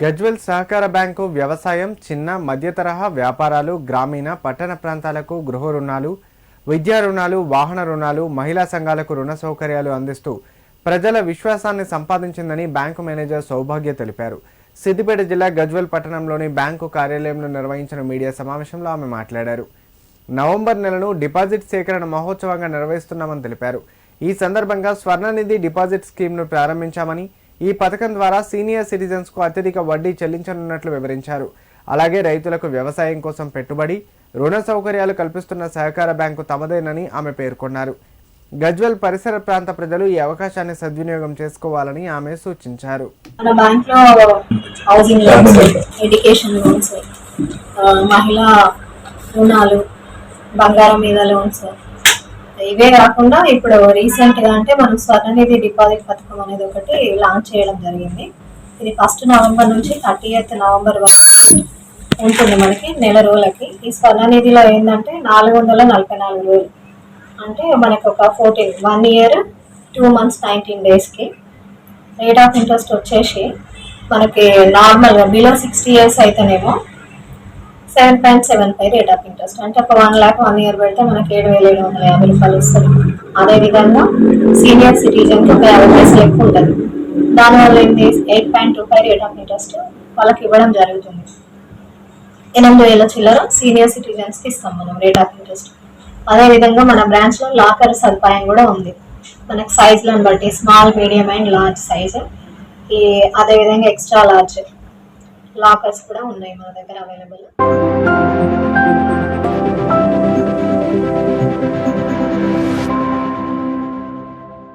గజ్వెల్ సహకార బ్యాంకు వ్యవసాయం చిన్న మధ్యతరహా వ్యాపారాలు గ్రామీణ పట్టణ ప్రాంతాలకు గృహ రుణాలు విద్యా రుణాలు వాహన రుణాలు మహిళా సంఘాలకు రుణ సౌకర్యాలు అందిస్తూ ప్రజల విశ్వాసాన్ని సంపాదించిందని బ్యాంకు మేనేజర్ సౌభాగ్య తెలిపారు. సిద్దిపేట జిల్లా గజ్వెల్ పట్టణంలోని బ్యాంకు కార్యాలయంలో నిర్వహించిన మీడియా సమావేశంలో ఆమె మాట్లాడారు. నవంబర్ నెలను డిపాజిట్ సేకరణ మహోత్సవంగా నిర్వహిస్తున్నామని తెలిపారు. ఈ సందర్భంగా స్వర్ణనిధి డిపాజిట్ స్కీమ్ను ప్రారంభించామని ఈ పథకం ద్వారా సీనియర్ సిటిజన్స్కు అత్యధిక వడ్డీ చెల్లించనున్నట్లు వివరించారు. అలాగే రైతులకు వ్యవసాయం కోసం పెట్టుబడి రుణ సౌకర్యాలు కల్పిస్తున్న సహకార బ్యాంకు తమదేనని ఆమె పేర్కొన్నారు. గజ్వెల్ పరిసర ప్రాంత ప్రజలు ఈ అవకాశాన్ని సద్వినియోగం చేసుకోవాలని ఆమె సూచించారు. మన బ్యాంక్లో హౌసింగ్ లోన్స్ ఎడ్యుకేషన్ లోన్స్ మహిళా రుణాలు బంగారం మీద లోన్స్ ఇవే కాకుండా ఇప్పుడు రీసెంట్గా అంటే మనం స్వర్ణనిధి డిపాజిట్ పథకం అనేది ఒకటి లాంచ్ చేయడం జరిగింది. ఇది ఫస్ట్ నవంబర్ నుంచి థర్టీ ఎయిత్ నవంబర్ వరకు ఉంటుంది మనకి నెల రోజులకి. ఈ స్వర్ణనిధిలో ఏంటంటే నాలుగు వందల నలభై నాలుగు రోజులు. అంటే మనకు ఒక fourteen one year two months ninety డేస్కి రేట్ ఆఫ్ ఇంట్రెస్ట్ వచ్చేసి మనకి నార్మల్గా బిలో సిక్స్టీ ఇయర్స్ అయితేనేమో seven point seven five rate of interest. అంటే ఒక వన్ ల్యాక్ వన్ ఇయర్ పెడితే మనకి ఏడు వేల ఏడు వందల యాభై రూపాయలు వస్తుంది. అదేవిధంగా సీనియర్ సిటిజన్కి ఒక యాభై పైసలు ఎక్కువ ఉంటుంది. దానివల్ల ఏంటి eight point two five rate of interest వాళ్ళకి ఇవ్వడం జరుగుతుంది. ఎనిమిది వేల చిల్లర సీనియర్ సిటిజన్స్కి ఇస్తాం మనం రేట్ ఆఫ్ ఇంట్రెస్ట్. అదేవిధంగా మన బ్రాంచ్లో లాకర్ సదుపాయం కూడా ఉంది. మనకి సైజులను బట్టి small medium and large size. ఈ అదేవిధంగా ఎక్స్ట్రా లార్జ్. లాకర్స్ కూడా ఉన్నాయి మన దగ్గర అవైలబుల్